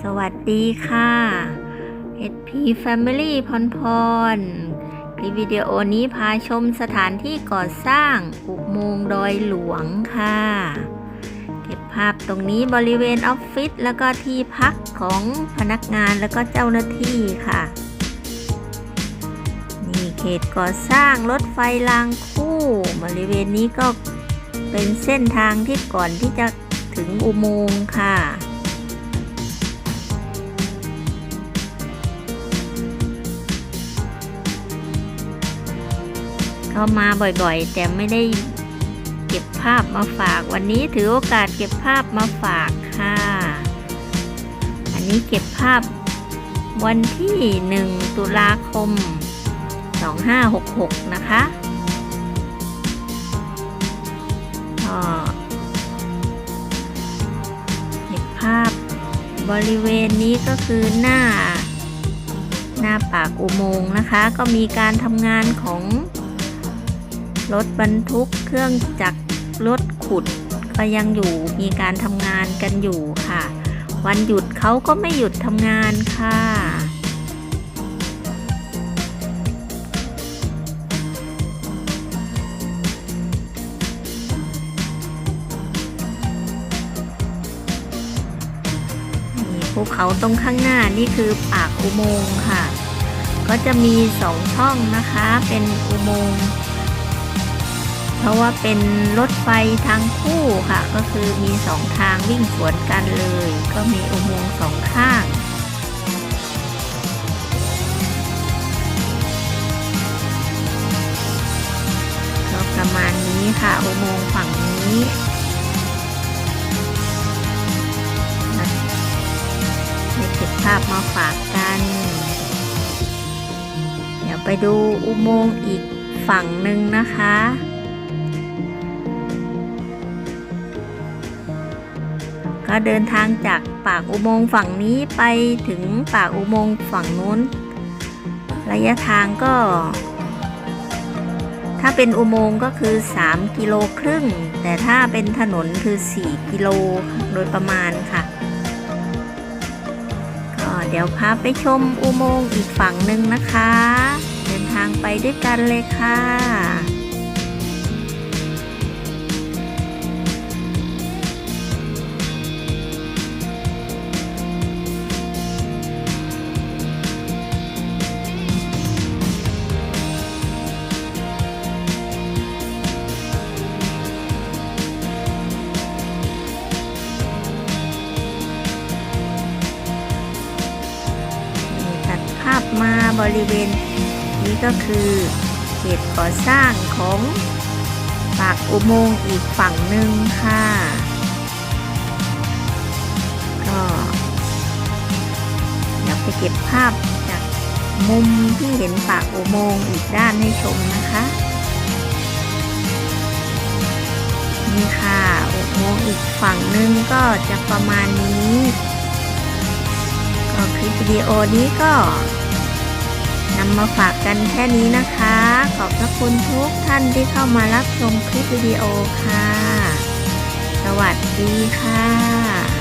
สวัสดีค่ะ HP Family พรพร คลิปวิดีโอนี้พาชมสถานที่ก่อสร้างอุโมงค์ดอยหลวงค่ะ เก็บภาพตรงนี้บริเวณออฟฟิศแล้วก็ที่พักของพนักงานแล้วก็เจ้าหน้าที่ค่ะ นี่เขตก่อสร้างรถไฟรางคู่ บริเวณนี้ก็เป็นเส้นทางที่ก่อนที่จะถึงอุโมงค์ค่ะ ก็มาบ่อยๆ แต่ไม่ได้เก็บภาพมาฝาก วันนี้ถือโอกาสเก็บภาพมาฝากค่ะ อันนี้เก็บภาพวันที่ 1 ตุลาคม 2566 นะคะเก็บภาพบริเวณนี้ก็คือหน้าหน้าปากอุโมงค์นะคะ ก็มีการทำงานของ รถบรรทุกเครื่องจักรรถขุดก็ยังอยู่มีการทำงานกันอยู่ค่ะ วันหยุดเขาก็ไม่หยุดทำงานค่ะนี่ภูเขาตรงข้างหน้านี่คือปากอุโมงค์ค่ะ ก็จะมีสองช่องนะคะ เป็นอุโมงค์ เพราะว่าเป็นรถไฟทางคู่ค่ะ ก็คือมีสองทางวิ่งสวนกันเลย ก็มีอุโมงค์สองข้างก็ประมาณนี้ค่ะอุโมงค์ฝั่งนี้นะได้เก็บภาพมาฝากกัน เดี๋ยวไปดูอุโมงค์อีกฝั่งหนึ่งนะคะ เดินทางจากปากอุโมงค์ฝั่งนี้ไปถึงปากอุโมงค์ฝั่งนู้น ระยะทางก็ ถ้าเป็นอุโมงค์ก็คือ 3 กิโลครึ่ง แต่ถ้าเป็นถนนคือ 4 กิโลโดยประมาณค่ะก็เดี๋ยวพาไปชมอุโมงค์อีกฝั่งหนึ่งนะคะ เดินทางไปด้วยกันเลยค่ะ มาบริเวณ นี้ก็คือเขตก่อสร้างของปากอุโมงค์อีกฝั่งหนึ่งค่ะก็เดี๋ยวไปเก็บภาพจากมุมที่เห็นปากอุโมงค์อีกด้านให้ชมนะคะนี่ค่ะอุโมงค์อีกฝั่งหนึ่งก็จะประมาณนี้ก็คลิปวิดีโอนี้ก็ นำมาฝากกันแค่นี้นะคะ ขอบพระคุณทุกท่านที่เข้ามารับชมคลิปวิดีโอค่ะ สวัสดีค่ะ